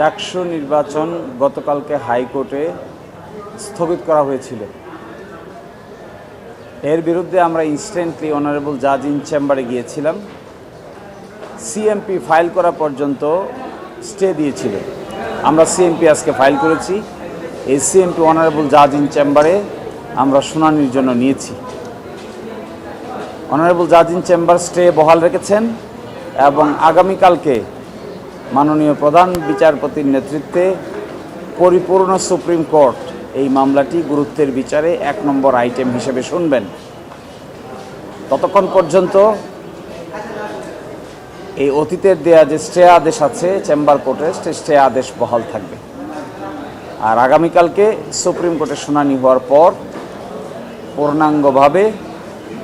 ডাকসু নির্বাচন গতকালকে হাইকোর্টে স্থগিত করা হয়েছিল। এর বিরুদ্ধে আমরা ইনস্ট্যান্টলি অনারেবল জাজ ইন চেম্বারে গিয়েছিলাম। সিএমপি ফাইল করা পর্যন্ত স্টে দিয়েছিল। আমরা সিএমপি আজকে ফাইল করেছি। এই সিএমপি অনারেবল জাজ ইন চেম্বারে আমরা শুনানির জন্য নিয়েছি। অনারেবল জাজ ইন চেম্বার স্টে বহাল রেখেছেন এবং আগামীকালকে মাননীয় প্রধান বিচারপতির নেতৃত্বে পরিপূর্ণ সুপ্রিম কোর্ট এই মামলাটি গুরুত্বের বিচারে এক নম্বর আইটেম হিসেবে শুনবেন। ততক্ষণ পর্যন্ত এই অতীতের দেয়া যে স্টে আদেশ আছে, চেম্বার কোর্টে স্টে আদেশ বহাল থাকবে। আর আগামীকালকে সুপ্রিম কোর্টে শুনানি হওয়ার পর পূর্ণাঙ্গভাবে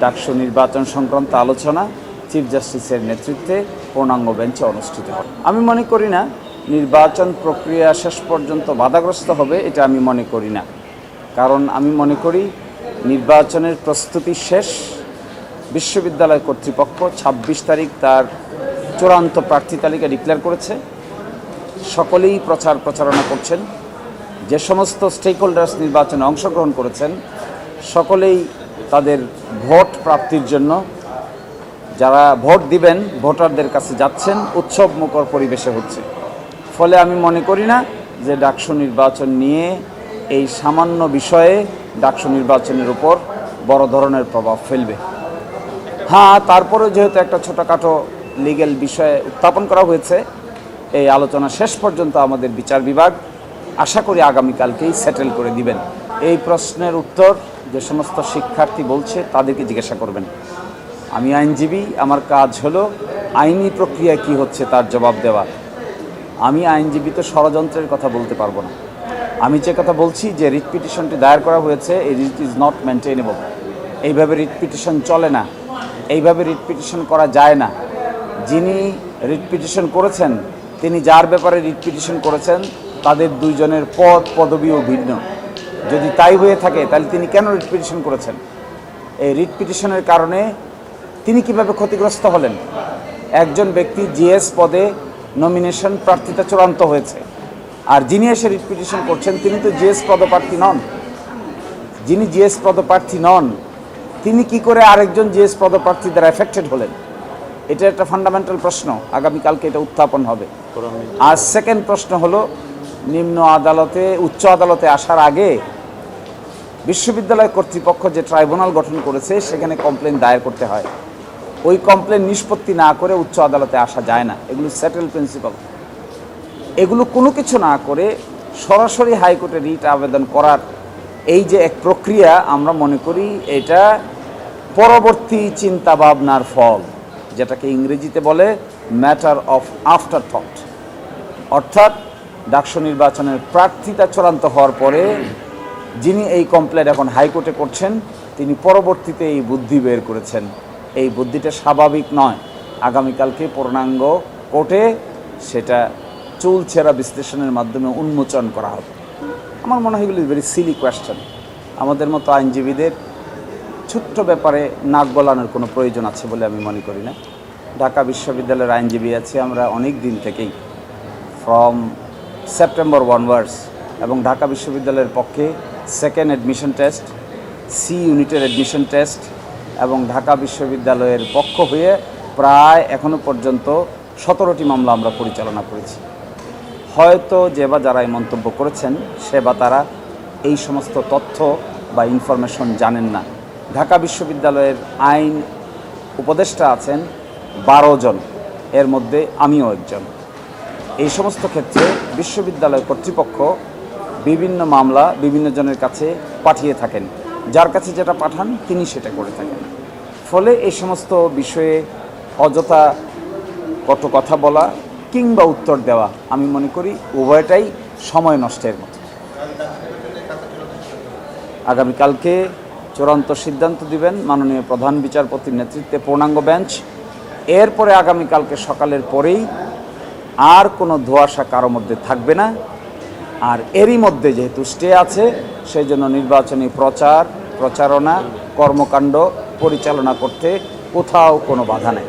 ডাকসু নির্বাচন সংক্রান্ত আলোচনা, চিফ জাস্টিসের নেতৃত্বে পূর্ণাঙ্গ বেঞ্চে অনুষ্ঠিত হবে। আমি মনে করি না নির্বাচন প্রক্রিয়া শেষ পর্যন্ত বাধাগ্রস্ত হবে, এটা আমি মনে করি না। কারণ আমি মনে করি নির্বাচনের প্রস্তুতি শেষ। বিশ্ববিদ্যালয় কর্তৃপক্ষ ২৬ তারিখ তার চূড়ান্ত প্রার্থী তালিকা ডিক্লেয়ার করেছে। সকলেই প্রচার প্রচারণা করছেন। যে সমস্ত স্টেক হোল্ডার্স নির্বাচনে অংশগ্রহণ করেছেন, সকলেই তাদের ভোট প্রাপ্তির জন্য যারা ভোট দিবেন, ভোটারদের কাছে যাচ্ছেন, উৎসব মুখর পরিবেশে হচ্ছে। ফলে আমি মনে করি না যে ডাকসু নির্বাচন নিয়ে এই সামান্য বিষয়ে ডাকসু নির্বাচনের উপর বড় ধরনের প্রভাব ফেলবে। হ্যাঁ তারপরে যেহেতু একটা ছোটোখাটো লিগেল বিষয়ে উত্থাপন করা হয়েছে, এই আলোচনা শেষ পর্যন্ত আমাদের বিচার বিভাগ আশা করি আগামীকালকেই সেটেল করে দিবেন। এই প্রশ্নের উত্তর যে সমস্ত শিক্ষার্থী বলছে, তাদেরকে জিজ্ঞাসা করবেন। আমি আইনজীবী, আমার কাজ হলো আইনি প্রক্রিয়া কি হচ্ছে তার জবাব দেওয়া। আমি আইনজীবী তো ষড়যন্ত্রের কথা বলতে পারব না। আমি যে কথা বলছি যে রিট পিটিশনটি দায়ের করা হয়েছে, এই রিট ইজ নট মেনটেনেবল এইভাবে রিট পিটিশন চলে না। এইভাবে রিট পিটিশন করা যায় না। যিনি রিট পিটিশন করেছেন, তিনি যার ব্যাপারে রিট পিটিশন করেছেন, তাদের দুইজনের পদ, পদবিও ভিন্ন। যদি তাই হয়ে থাকে, তাহলে তিনি কেন রিট পিটিশন করেছেন? এই রিট পিটিশনের কারণে তিনি কীভাবে ক্ষতিগ্রস্ত হলেন? একজন ব্যক্তি জিএস পদে নমিনেশন প্রার্থিতা চূড়ান্ত হয়েছে। আর যিনি এসে রিট পিটিশন করছেন, তিনি তো জিএস পদপ্রার্থী নন। যিনি জিএস পদপ্রার্থী নন, তিনি কি করে আরেকজন জিএস পদপ্রার্থী দ্বারা এফেক্টেড হলেন? এটা একটা ফান্ডামেন্টাল প্রশ্ন। আগামীকালকে এটা উত্থাপন হবে। আর সেকেন্ড প্রশ্ন হলো, নিম্ন আদালতে, উচ্চ আদালতে আসার আগে বিশ্ববিদ্যালয় কর্তৃপক্ষ যে ট্রাইব্যুনাল গঠন করেছে, সেখানে কমপ্লেন দায়ের করতে হয়। ওই কমপ্লেন নিষ্পত্তি না করে উচ্চ আদালতে আসা যায় না। এগুলো সেটেল প্রিন্সিপাল এগুলো কোনো কিছু না করে সরাসরি হাইকোর্টে রিট আবেদন করার এই যে এক প্রক্রিয়া, আমরা মনে করি এটা পরবর্তী চিন্তা ভাবনার ফল, যেটাকে ইংরেজিতে বলে ম্যাটার অফ আফটার থট অর্থাৎ ডাকসু নির্বাচনের প্রার্থিতা চূড়ান্ত হওয়ার পরে যিনি এই কমপ্লেন এখন হাইকোর্টে করছেন, তিনি পরবর্তীতে এই বুদ্ধি বের করেছেন। এই বুদ্ধিটা স্বাভাবিক নয়। আগামীকালকে পূর্ণাঙ্গ কোর্টে সেটা চুল ছেঁড়া বিশ্লেষণের মাধ্যমে উন্মোচন করা হবে। আমার মনে হয় এগুলি ভেরি সিলি কোয়েশ্চেন আমাদের মতো আইনজীবীদের ছোট্ট ব্যাপারে নাক গলানোর কোনো প্রয়োজন আছে বলে আমি মনে করি না। ঢাকা বিশ্ববিদ্যালয়ের আইনজীবী আছি আমরা অনেক দিন থেকেই। ফ্রম সেপ্টেম্বর ওয়ানওয়ার্ডস এবং ঢাকা বিশ্ববিদ্যালয়ের পক্ষে সেকেন্ড অ্যাডমিশন টেস্ট সি ইউনিটের অ্যাডমিশন টেস্ট এবং ঢাকা বিশ্ববিদ্যালয়ের পক্ষ হয়ে প্রায় এখনও পর্যন্ত সতেরোটি মামলা আমরা পরিচালনা করেছি। হয়তো যে বা যারা এই মন্তব্য করেছেন, সে বা তারা এই সমস্ত তথ্য বা ইনফরমেশন জানেন না। ঢাকা বিশ্ববিদ্যালয়ের আইন উপদেষ্টা আছেন বারো জন, এর মধ্যে আমিও একজন। এই সমস্ত ক্ষেত্রে বিশ্ববিদ্যালয় কর্তৃপক্ষ বিভিন্ন মামলা বিভিন্ন জনের কাছে পাঠিয়ে থাকেন। যার কাছে যেটা পাঠান, তিনি সেটা করে থাকেন। ফলে এই সমস্ত বিষয়ে অযথা কত কথা বলা কিংবা উত্তর দেওয়া, আমি মনে করি উভয়টাই সময় নষ্টের মতো। আগামীকালকে চূড়ান্ত সিদ্ধান্ত দিবেন মাননীয় প্রধান বিচারপতির নেতৃত্বে পূর্ণাঙ্গ বেঞ্চ। এরপরে আগামীকালকে সকালের পরেই আর কোনো ধোয়াশা কারও মধ্যে থাকবে না। আর এরই মধ্যে যেহেতু স্টে আছে সেই জন্য নির্বাচনী প্রচার, প্রচারণা, কর্মকাণ্ড পরিচালনা করতে কোথাও কোনো বাধা নেই।